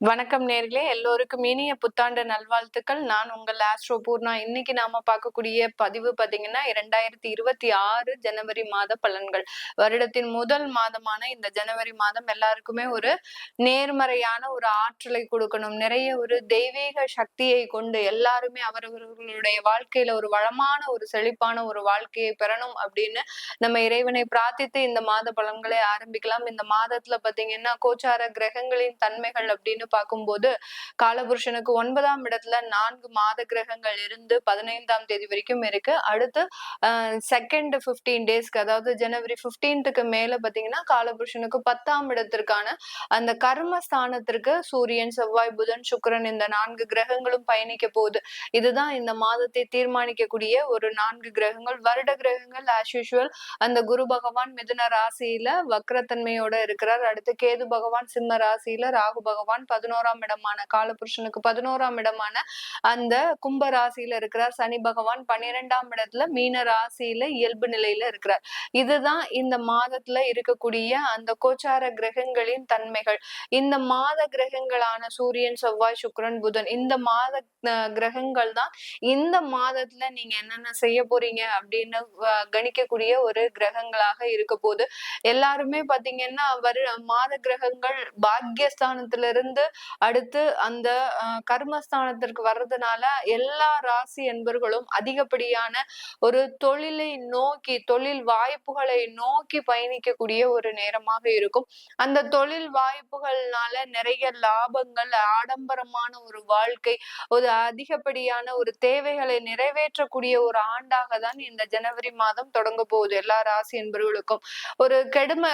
வணக்கம் நேர்களே. எல்லோருக்கும் இனிய புத்தாண்டு நல்வாழ்த்துக்கள். நான் உங்கள் ஆஸ்ட்ரோ பூர்ணா. இன்னைக்கு நாம பார்க்கக்கூடிய பதிவு பாத்தீங்கன்னா இரண்டாயிரத்தி இருபத்தி ஆறு ஜனவரி மாத பலன்கள். வருடத்தின் முதல் மாதமான இந்த ஜனவரி மாதம் எல்லாருக்குமே ஒரு நேர்மறையான ஒரு ஆற்றலை கொடுக்கணும். நிறைய ஒரு தெய்வீக சக்தியை கொண்டு எல்லாருமே அவரவர்களுடைய வாழ்க்கையில ஒரு வளமான ஒரு செழிப்பான ஒரு வாழ்க்கையை பெறணும் அப்படின்னு நம்ம இறைவனை பிரார்த்தித்து இந்த மாத பலன்களை ஆரம்பிக்கலாம். இந்த மாதத்துல பாத்தீங்கன்னா கோச்சார கிரகங்களின் தன்மைகள் அப்படின்னு அப்படின்னு பார்க்கும்போது காலபுருஷனுக்கு ஒன்பதாம் இடத்துல நான்கு மாத கிரகங்கள் இருந்து பதினைந்தாம் தேதி வரைக்கும் இருக்கு. அடுத்து செகண்ட் பிப்டீன் டேஸ்க்கு அதாவது ஜனவரி பிப்டீன்த்துக்கு மேல பாத்தீங்கன்னா காலபுருஷனுக்கு பத்தாம் இடத்திற்கான அந்த கர்ம ஸ்தானத்திற்கு சூரியன் செவ்வாய் புதன் சுக்கரன் இந்த நான்கு கிரகங்களும் பயணிக்க போகுது. இதுதான் இந்த மாதத்தை தீர்மானிக்கக்கூடிய ஒரு நான்கு கிரகங்கள். வருட கிரகங்கள் ஆஸ் யூஷுவல் அந்த குரு பகவான் மிதுன ராசியில வக்ரத்தன்மையோட இருக்கிறார். அடுத்து கேது பகவான் சிம்ம ராசியில ராகு பகவான் பதினோராம் இடமான காலபுருஷனுக்கு பதினோராம் இடமான அந்த கும்ப ராசியில இருக்கிறார். சனி பகவான் பன்னிரெண்டாம் இடத்துல மீன ராசியில இயல்பு நிலையில இருக்கிறார். இதுதான் இந்த மாதத்துல இருக்கக்கூடிய அந்த கோச்சார கிரகங்களின் தன்மைகள். இந்த மாத கிரகங்களான சூரியன் செவ்வாய் சுக்கரன் புதன் இந்த மாத கிரகங்கள் தான் இந்த மாதத்துல நீங்க என்னென்ன செய்ய போறீங்க அப்படின்னு கணிக்கக்கூடிய ஒரு கிரகங்களாக இருக்க போது எல்லாருமே பாத்தீங்கன்னா வரு மாத கிரகங்கள் பாக்யஸ்தானத்துல இருந்து அடுத்து அந்த கர்மஸ்தானத்திற்கு வர்றதுனால எல்லா ராசி என்பர்களும் அதிகப்படியான ஒரு தொழிலை நோக்கி தொழில் வாய்ப்புகளை நோக்கி பயணிக்கக்கூடிய ஒரு நேரமாக இருக்கும். அந்த தொழில் வாய்ப்புகள்னால நிறைய லாபங்கள் ஆடம்பரமான ஒரு வாழ்க்கை ஒரு அதிகப்படியான ஒரு தேவைகளை நிறைவேற்றக்கூடிய ஒரு ஆண்டாக தான் இந்த ஜனவரி மாதம் தொடங்க போகுது. எல்லா ராசி என்பவர்களுக்கும் ஒரு கெடுமை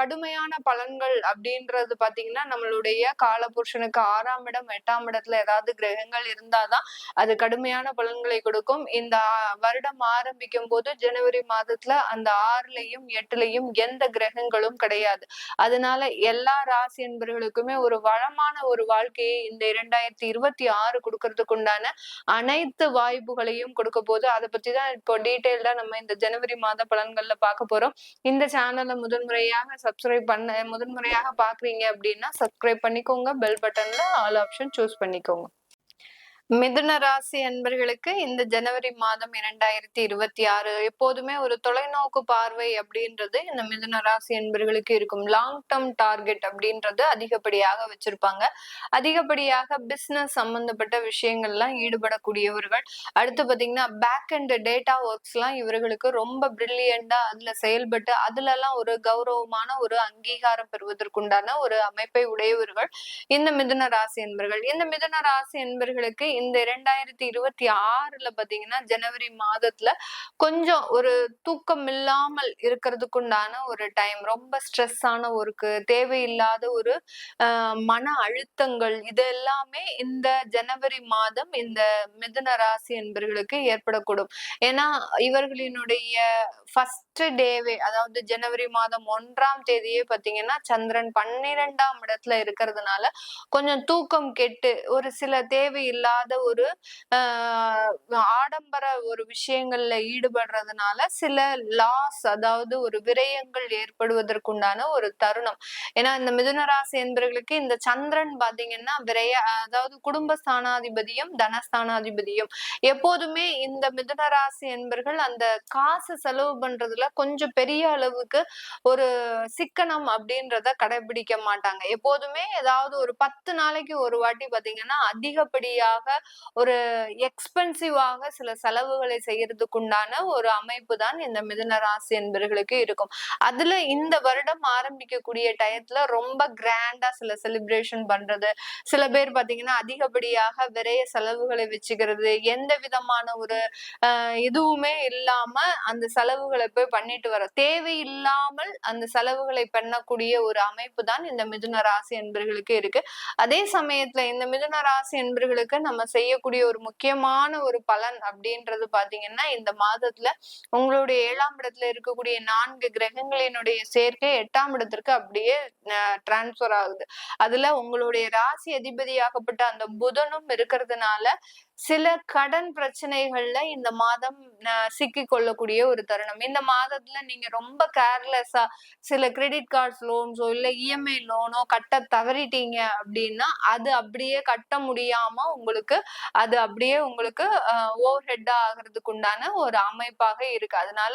கடுமையான பலன்கள் அப்படின்றது பாத்தீங்கன்னா நம்மளுடைய காலபுருஷனுக்கு ஆறாம் இடம் எட்டாம் இடத்துல ஏதாவது கிரகங்கள் இருந்தாதான் அது கடுமையான பலன்களை கொடுக்கும். இந்த வருடம் ஆரம்பிக்கும் போது ஜனவரி மாதத்துல அந்த ஆறுலையும் எட்டுலையும் எந்த கிரகங்களும் கிடையாது. அதனால எல்லா ராசி என்பர்களுக்குமே ஒரு வளமான ஒரு வாழ்க்கையை இந்த இரண்டாயிரத்தி இருபத்தி ஆறு கொடுக்கறதுக்கு உண்டான அனைத்து வாய்ப்புகளையும் கொடுக்க போது அதை பத்தி தான் இப்போ டீட்டெயில்டா நம்ம இந்த ஜனவரி மாத பலன்கள்ல பார்க்க போறோம். இந்த சேனலை முதன்முறையாக சப்ஸ்கிரைப் பண்ண முதன்முறையாக பாக்குறீங்க அப்படின்னா சப்ஸ்கிரைப் பண்ணிக்கோங்க. பெல் பட்டன்ல ஆல் ஆப்ஷன் சூஸ் பண்ணிக்கோங்க. மிதுன ராசி அன்பர்களுக்கு இந்த ஜனவரி மாதம் இரண்டாயிரத்தி இருபத்தி ஆறு எப்போதுமே ஒரு தொலைநோக்கு பார்வை அப்படின்றது இந்த மிதுன ராசி அன்பர்களுக்கு இருக்கும். லாங் டேர்ம் டார்கெட் அப்படின்றது அதிகப்படியாக வச்சிருப்பாங்க. அதிகப்படியாக பிசினஸ் சம்பந்தப்பட்ட விஷயங்கள்லாம் ஈடுபடக்கூடியவர்கள். அடுத்து பாத்தீங்கன்னா பேக் அண்ட் டேட்டா ஒர்க்ஸ் எல்லாம் இவர்களுக்கு ரொம்ப பிரில்லியண்டா அதுல செயல்பட்டு அதுல எல்லாம் ஒரு கௌரவமான ஒரு அங்கீகாரம் பெறுவதற்குண்டான ஒரு அமைப்பை உடையவர்கள் இந்த மிதுன ராசி என்பர்கள் இந்த மிதுன ராசி என்பர்களுக்கு இந்த இரண்டாயிரத்தி இருபத்தி ஆறுல பாத்தீங்கன்னா ஜனவரி மாதத்துல கொஞ்சம் ஒரு தூக்கம் இல்லாமல் இருக்கிறதுக்குண்டான ஒரு டைம் ரொம்ப ஸ்ட்ரெஸ் ஆன ஒர்க்கு தேவையில்லாத ஒரு மன அழுத்தங்கள் இது எல்லாமே இந்த ஜனவரி மாதம் இந்த மிதுன ராசி என்பவர்களுக்கு ஏற்படக்கூடும். ஏன்னா இவர்களினுடைய ஃபர்ஸ்ட் டேவே அதாவது ஜனவரி மாதம் ஒன்றாம் தேதியே பாத்தீங்கன்னா சந்திரன் பன்னிரெண்டாம் இடத்துல இருக்கிறதுனால கொஞ்சம் தூக்கம் கெட்டு ஒரு சில தேவையில்லாத இல்லாத ஒரு ஆடம்பர ஒரு விஷயங்கள்ல ஈடுபடுறதுனால சில லாஸ் அதாவது ஒரு விரயங்கள் ஏற்படுவதற்குண்டான ஒரு தருணம். ஏன்னா இந்த மிதுன ராசி என்பவர்களுக்கு இந்த சந்திரன் பாத்தீங்கன்னா விரைய அதாவது குடும்ப ஸ்தானாதிபதியும் தனஸ்தானாதிபதியும். எப்போதுமே இந்த மிதுன ராசி என்பர்கள் அந்த காசு செலவு பண்றதுல கொஞ்சம் பெரிய அளவுக்கு ஒரு சிக்கனம் அப்படின்றத கடைபிடிக்க மாட்டாங்க. எப்போதுமே ஏதாவது ஒரு பத்து நாளைக்கு ஒரு வாட்டி பாத்தீங்கன்னா அதிகப்படியாக ஒரு எக்ஸ்பென்சிவாக சில செலவுகளை செய்யறதுக்குண்டான ஒரு அமைப்பு தான் இந்த மிதுன ராசி என்பர்களுக்கு இருக்கும். அதுல இந்த வருடம் ஆரம்பிக்கக்கூடிய டயத்துல ரொம்ப கிராண்டா சில செலிப்ரேஷன் பண்றது சில பேர் பாத்தீங்கன்னா அதிகப்படியாக விரைய செலவுகளை வச்சுக்கிறது எந்த விதமான ஒரு இதுவுமே இல்லாம அந்த செலவுகளை போய் பண்ணிட்டு வர தேவையில்லாமல் அந்த செலவுகளை பண்ணக்கூடிய ஒரு அமைப்பு தான் இந்த மிதுன ராசி என்பர்களுக்கு இருக்கு. அதே சமயத்துல இந்த மிதுன ராசி என்பர்களுக்கு நம்ம செய்யக்கூடிய ஒரு முக்கியமான ஒரு பலன் அப்படின்றது பாத்தீங்கன்னா இந்த மாதத்துல உங்களுடைய ஏழாம் இடத்துல இருக்கக்கூடிய நான்கு கிரகங்களினுடைய சேர்க்கை எட்டாம் இடத்திற்கு அப்படியே டிரான்ஸ்பர் ஆகுது. அதுல உங்களுடைய ராசி அதிபதியாகப்பட்ட அந்த புதனும் இருக்கிறதுனால சில கடன் பிரச்சனைகள்ல இந்த மாதம் சிக்கி கொள்ளக்கூடிய ஒரு தருணம். இந்த மாதத்துல நீங்க ரொம்ப கேர்லெஸ்ஸா சில கிரெடிட் கார்ட்ஸ் லோன்ஸோ இல்ல இஎம்ஐ லோனோ கட்ட தவறிட்டீங்க அப்படின்னா அது அப்படியே கட்ட முடியாம உங்களுக்கு அது அப்படியே உங்களுக்கு ஓவர் ஹெட்டா ஆகிறதுக்கு உண்டான ஒரு அமைப்பாக இருக்கு. அதனால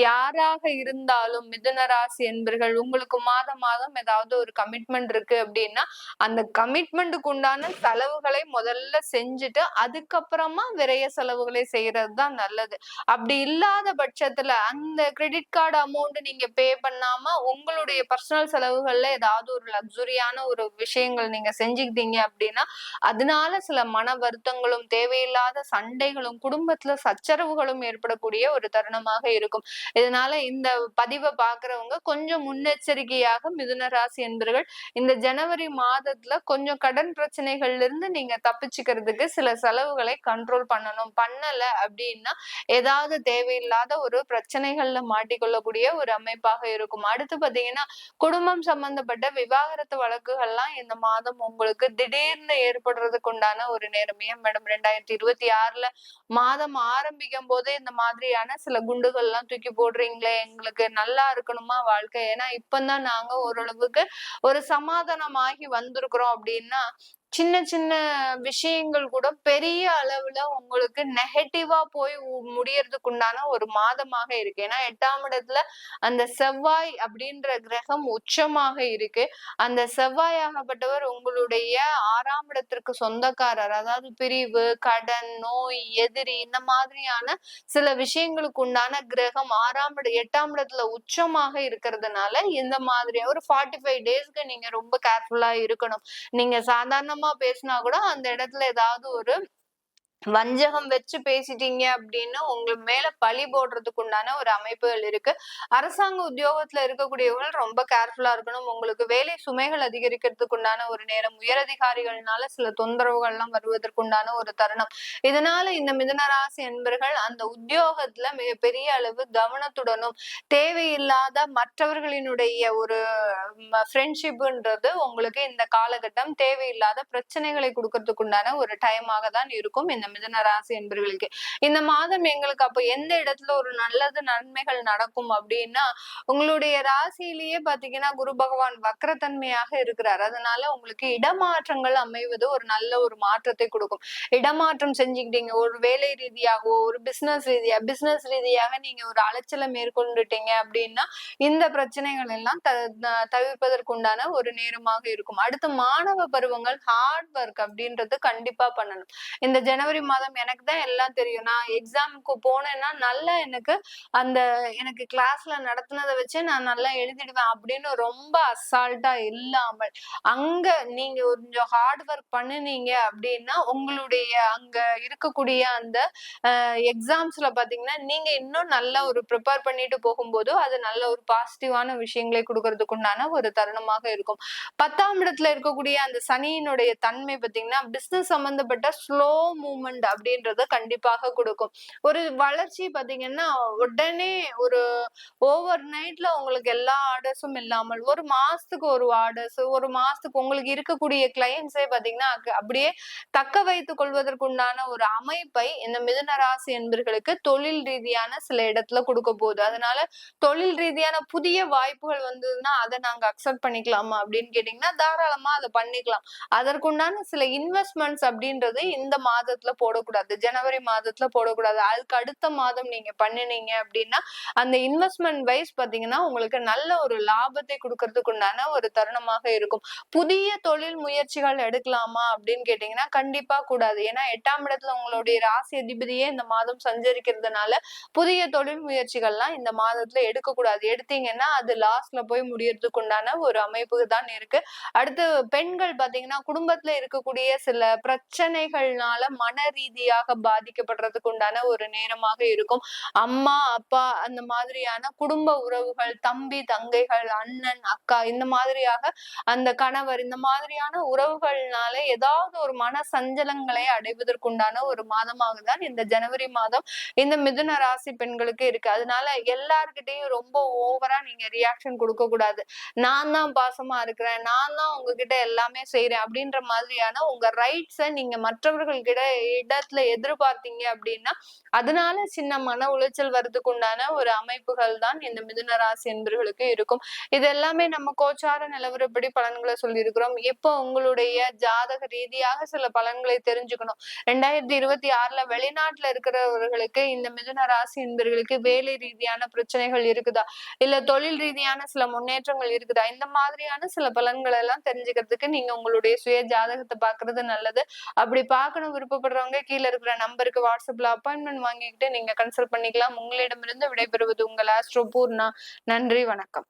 யாராக இருந்தாலும் மிதுன ராசி என்பர்கள் உங்களுக்கு மாதம் மாதம் ஏதாவது ஒரு கமிட்மெண்ட் இருக்கு அப்படின்னா அந்த கமிட்மெண்ட்டுக்கு உண்டான செலவுகளை முதல்ல செஞ்சுட்டு அது அதுக்கப்புறமா விரைய செலவுகளை செய்யறது தான் நல்லது. அப்படி இல்லாத பட்சத்துல அந்த கிரெடிட் கார்டு அமௌண்ட் நீங்க பே பண்ணாம உங்களுடைய பர்சனல் செலவுகள்ல ஏதாவது ஒரு லக்ஸுரியான ஒரு விஷயங்கள் நீங்க செஞ்சுக்கிட்டீங்க அப்படின்னா அதனால சில மன வருத்தங்களும் தேவையில்லாத சண்டைகளும் குடும்பத்துல சச்சரவுகளும் ஏற்படக்கூடிய ஒரு தருணமாக இருக்கும். இதனால இந்த பதிவை பாக்குறவங்க கொஞ்சம் முன்னெச்சரிக்கையாக மிதுன ராசி என்பர்கள் இந்த ஜனவரி மாதத்துல கொஞ்சம் கடன் பிரச்சனைகள்ல இருந்து நீங்க தப்பிச்சுக்கிறதுக்கு சில செலவு செலவுகளை கண்ட்ரோல் பண்ணணும். பண்ணல அப்படின்னா ஏதாவது தேவையில்லாத ஒரு பிரச்சனைகள்ல மாட்டிக்கொள்ளக்கூடிய ஒரு அமைப்பாக இருக்கும். அடுத்து பாத்தீங்கன்னா குடும்பம் சம்பந்தப்பட்ட விவாகரத்து வழக்குகள்லாம் இந்த மாதம் உங்களுக்கு திடீர்னு ஏற்படுறதுக்கு உண்டான ஒரு நேரம். ஏன் மேடம் ரெண்டாயிரத்தி இருபத்தி ஆறுல மாதம் ஆரம்பிக்கும் போதே இந்த மாதிரியான சில குண்டுகள் எல்லாம் தூக்கி போடுறீங்களே எங்களுக்கு நல்லா இருக்கணுமா வாழ்க்கை? ஏன்னா இப்பதான் நாங்க ஓரளவுக்கு ஒரு சமாதானமாகி வந்திருக்கிறோம் அப்படின்னா சின்ன சின்ன விஷயங்கள் கூட பெரிய அளவுல உங்களுக்கு நெகட்டிவா போய் முடியறதுக்கு உண்டான ஒரு மாதமாக இருக்கு. ஏன்னா எட்டாம் இடத்துல அந்த செவ்வாய் அப்படின்ற கிரகம் உச்சமாக இருக்கு. அந்த செவ்வாயாகப்பட்டவர் உங்களுடைய ஆறாம் இடத்திற்கு சொந்தக்காரர். அதாவது பிரிவு கடன் நோய் எதிரி இந்த மாதிரியான சில விஷயங்களுக்கு உண்டான கிரகம் ஆறாம் இட எட்டாம் இடத்துல உச்சமாக இருக்கிறதுனால இந்த மாதிரி ஒரு ஃபார்ட்டி ஃபைவ் டேஸ்க்கு நீங்க ரொம்ப கேர்ஃபுல்லா இருக்கணும். நீங்க சாதாரண சத்தமா பேசினா கூட அந்த இடத்துல ஏதாவது ஒரு வஞ்சகம் வச்சு பேசிட்டீங்க அப்படின்னு உங்களுக்கு மேல பழி போடுறதுக்கு உண்டான ஒரு அமைப்புகள் இருக்கு. அரசாங்க உத்தியோகத்துல இருக்கக்கூடியவர்கள் ரொம்ப கேர்ஃபுல்லா இருக்கணும். உங்களுக்கு வேலை சுமைகள் அதிகரிக்கிறதுக்கு உண்டான ஒரு நேரம் உயரதிகாரிகள்னால சில தொந்தரவுகள் எல்லாம் வருவதற்கு உண்டான ஒரு தருணம். இதனால இந்த மிதனராசி என்பர்கள் அந்த உத்தியோகத்துல மிகப்பெரிய அளவு கவனத்துடனும் தேவையில்லாத மற்றவர்களினுடைய ஒரு ஃப்ரெண்ட்ஷிப்ன்றது உங்களுக்கு இந்த காலகட்டம் தேவையில்லாத பிரச்சனைகளை கொடுக்கறதுக்கு உண்டான ஒரு டைமாக தான் இருக்கும். இந்த மிதன ராசி என்பவர்களுக்கு இந்த மாதம் எங்களுக்கு அப்ப எந்த இடத்துல ஒரு நல்லது நன்மைகள் நடக்கும் அப்படின்னா உங்களுடைய ராசியிலேயே பாத்தீங்கன்னா குரு பகவான் வக்கரத்தன்மையாக இருக்கிறார். அதனால உங்களுக்கு இடமாற்றங்கள் அமைவது ஒரு நல்ல ஒரு மாற்றத்தை கொடுக்கும். இடமாற்றம் செஞ்சுக்கிட்டீங்க. ஒரு வேலை ரீதியாகவோ ஒரு பிசினஸ் ரீதியா பிசினஸ் ரீதியாக நீங்க ஒரு அலைச்சலை மேற்கொண்டுட்டீங்க அப்படின்னா இந்த பிரச்சனைகள் எல்லாம் தவிர்ப்பதற்குண்டான ஒரு நேரமாக இருக்கும். அடுத்து மாணவ பருவங்கள் ஹார்ட் ஒர்க் அப்படின்றது கண்டிப்பா பண்ணணும். இந்த ஜனவரி ஜனவரி மாதம் எனக்கு தான் எல்லாம் தெரியும். நான் எக்ஸாமுக்கு போனேன்னா நல்லா எனக்கு அந்த எனக்கு கிளாஸ்ல நடத்தினதை வச்சு நான் நல்லா எழுதிடுவேன் அப்படின்னு ரொம்ப அசால்ட்டா இல்லாமல். அங்க நீங்க கொஞ்சம் ஹார்ட் ஒர்க் பண்ணுனீங்க அப்படின்னா உங்களுடைய அங்க இருக்கக்கூடிய அந்த எக்ஸாம்ஸ்ல பாத்தீங்கன்னா நீங்க இன்னும் நல்ல ஒரு ப்ரிப்பேர் பண்ணிட்டு போகும்போது அது நல்ல ஒரு பாசிட்டிவான விஷயங்களை கொடுக்கறதுக்கு உண்டான ஒரு தருணமாக இருக்கும். பத்தாம் இடத்துல இருக்கக்கூடிய அந்த சனியினுடைய தன்மை பாத்தீங்கன்னா பிசினஸ் சம்பந்தப்பட்ட ஸ்லோ மூவ்மெண்ட் டெவலப்மெண்ட் அப்படின்றத கண்டிப்பாக கொடுக்கும். ஒரு வளர்ச்சி பாத்தீங்கன்னா உடனே ஒரு ஓவர் நைட்ல உங்களுக்கு எல்லா ஆர்டர்ஸும் இல்லாமல் ஒரு மாசத்துக்கு ஒரு ஆர்டர்ஸ் ஒரு மாசத்துக்கு உங்களுக்கு இருக்கக்கூடிய கிளைண்ட்ஸே பாத்தீங்கன்னா அப்படியே தக்க வைத்துக் கொள்வதற்குண்டான ஒரு அமைப்பை இந்த மிதுன ராசி என்பர்களுக்கு தொழில் ரீதியான சில இடத்துல கொடுக்க போகுது. அதனால தொழில் ரீதியான புதிய வாய்ப்புகள் வந்ததுன்னா அதை நாங்க அக்செப்ட் பண்ணிக்கலாமா அப்படின்னு கேட்டீங்கன்னா தாராளமா அதை பண்ணிக்கலாம். அதற்குண்டான சில இன்வெஸ்ட்மெண்ட்ஸ் அப்படின்றது இந்த மாதத்துல போடக்கூடாது. ஜனவரி மாதத்துல போடக்கூடாது. அதுக்கு அடுத்த மாதம் நீங்க பண்ணினீங்க அப்படின்னா அந்த இன்வெஸ்ட்மெண்ட் வைஸ் பாத்தீங்கன்னா உங்களுக்கு நல்ல ஒரு லாபத்தை கொடுக்கறதுக்கு உண்டான ஒரு தருணமாக இருக்கும். புதிய தொழில் முயற்சிகள் எடுக்கலாமா அப்படின்னு கேட்டீங்கன்னா கண்டிப்பா கூடாது. ஏன்னா எட்டாம் இடத்துல உங்களுடைய ராசி அதிபதியே இந்த மாதம் சஞ்சரிக்கிறதுனால புதிய தொழில் முயற்சிகள்லாம் இந்த மாதத்துல எடுக்கக்கூடாது. எடுத்தீங்கன்னா அது லாஸ்ட்ல போய் முடியறதுக்கு உண்டான ஒரு அமைப்பு தான் இருக்கு. அடுத்து பெண்கள் பாத்தீங்கன்னா குடும்பத்துல இருக்கக்கூடிய சில பிரச்சனைகள்னால மன ரீதியாக பாதிக்கப்படுறதுக்கு உண்டான ஒரு நேரமாக இருக்கும். அம்மா அப்பா அந்த மாதிரியான குடும்ப உறவுகள் தம்பி தங்கைகள் அண்ணன் அக்கா இந்த மாதிரியாக அந்த கணவர் இந்த மாதிரியான உறவுகள்னால ஏதாவது ஒரு மன சஞ்சலங்களை அடைவதற்குண்டான ஒரு மாதமாக தான் இந்த ஜனவரி மாதம் இந்த மிதுன ராசி பெண்களுக்கு இருக்கு. அதனால எல்லார்கிட்டையும் ரொம்ப ஓவரா நீங்க ரியாக்ஷன் கொடுக்க கூடாது நான் தான் பாசமா இருக்கிறேன் நான் தான் உங்ககிட்ட எல்லாமே செய்யறேன் அப்படின்ற மாதிரியான உங்க ரைட்ஸை நீங்க மற்றவர்கள் கிட்ட இடத்துல எதிர்பார்த்தீங்க அப்படின்னா அதனால சின்ன மன உளைச்சல் வர்றதுக்கு உண்டான ஒரு அமைப்புகள் தான் இந்த மிதுன ராசி என்பர்களுக்கு இருக்கும். இது எல்லாமே நம்ம கோச்சார நிலவரப்படி பலன்களை சொல்லியிருக்கிறோம். இப்போ உங்களுடைய ஜாதக ரீதியாக சில பலன்களை தெரிஞ்சுக்கணும். ரெண்டாயிரத்தி இருபத்தி ஆறுல வெளிநாட்டுல இருக்கிறவர்களுக்கு இந்த மிதுன ராசி என்பர்களுக்கு வேலை ரீதியான பிரச்சனைகள் இருக்குதா? இல்ல தொழில் ரீதியான சில முன்னேற்றங்கள் இருக்குதா? இந்த மாதிரியான சில பலன்கள் எல்லாம் தெரிஞ்சுக்கிறதுக்கு நீங்க உங்களுடைய சுய ஜாதகத்தை பாக்குறது நல்லது. அப்படி பார்க்கணும் விருப்பப்படுறவங்க கீழே இருக்கிற நம்பருக்கு வாட்ஸ்அப்ல அப்பாயின்மெண்ட் வாங்கிக்கிட்டு நீங்க கன்சல்ட் பண்ணிக்கலாம். உங்களிடமிருந்து விடைபெறுவது உங்கள் ஆஸ்ட்ரோ பூர்ணா. நன்றி வணக்கம்.